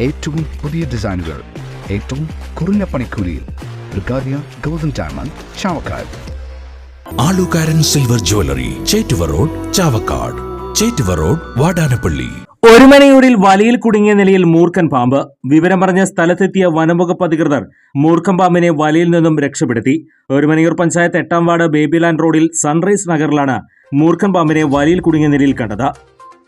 ഏറ്റവും പുതിയ ഡിസൈനുകൾ ഏറ്റവും കുറഞ്ഞ പണിക്കൂലിയിൽ ബ്രിഗാദിയ golden diamond Chavakkad. Alukkaran silver jewellery Chettuva road Chavakkad. Chettuva road Vadanappally. ഒരുമനയൂരിൽ വലയിൽ കുടുങ്ങിയ നിലയിൽ മൂർഖൻ പാമ്പ്. വിവരം പറഞ്ഞ സ്ഥലത്തെത്തിയ വനംവകുപ്പ് അധികൃതർ മൂർഖൻ പാമ്പിനെ വലയിൽ നിന്നും രക്ഷപ്പെടുത്തി. ഒരുമനയൂർ പഞ്ചായത്ത് എട്ടാം വാർഡ് ബേബിലാൻഡ് റോഡിൽ സൺറൈസ് നഗറിലാണ് മൂർഖൻ പാമ്പിനെ വലയിൽ കുടുങ്ങിയ നിലയിൽ കണ്ടത്.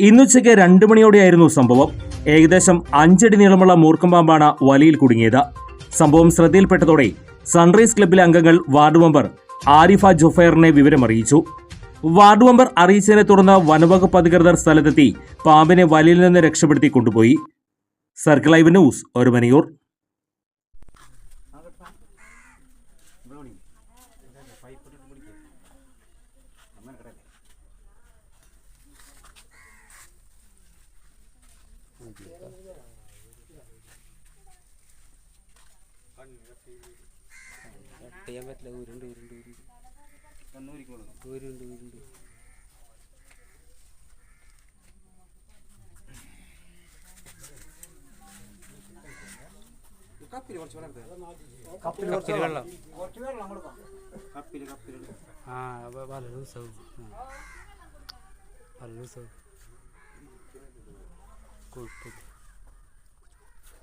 ഇന്നുച്ചയ്ക്ക് രണ്ടു മണിയോടെയായിരുന്നു സംഭവം. ഏകദേശം അഞ്ചടി നീളമുള്ള മൂർക്കം പാമ്പാണ് വലയിൽ കുടുങ്ങിയത്. സംഭവം ശ്രദ്ധയിൽപ്പെട്ടതോടെ സൺറൈസ് ക്ലബിലെ അംഗങ്ങൾ വാർഡ് മെമ്പർ ആരിഫ ജുഫൈറിനെ വിവരമറിയിച്ചു. വാർഡ് മെമ്പർ അറിയിച്ചതിനെ തുടർന്ന് വനവകുപ്പ് അധികൃതർ സ്ഥലത്തെത്തി പാമ്പിനെ വലയിൽ നിന്ന് രക്ഷപ്പെടുത്തി കൊണ്ടുപോയി. സർക്കിൾ ലൈവ് ന്യൂസ് ഒരുമനിയൂർ ചെയ്യാൻ പറ്റില്ല ഊരുണ്ട് ഊരുണ്ട് ഊരുണ്ട് ഊരുണ്ട് ഊരുണ്ട് കപ്പിൽ വെള്ളം ആ വ- വല Kulpog.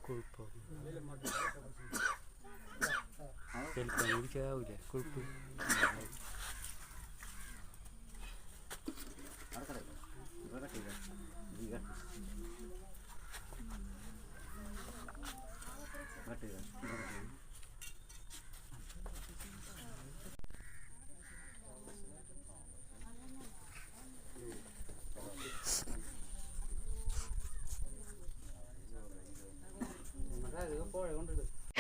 Kulpog. Pel panir kaya ho jaye. Kulpog. घटेगा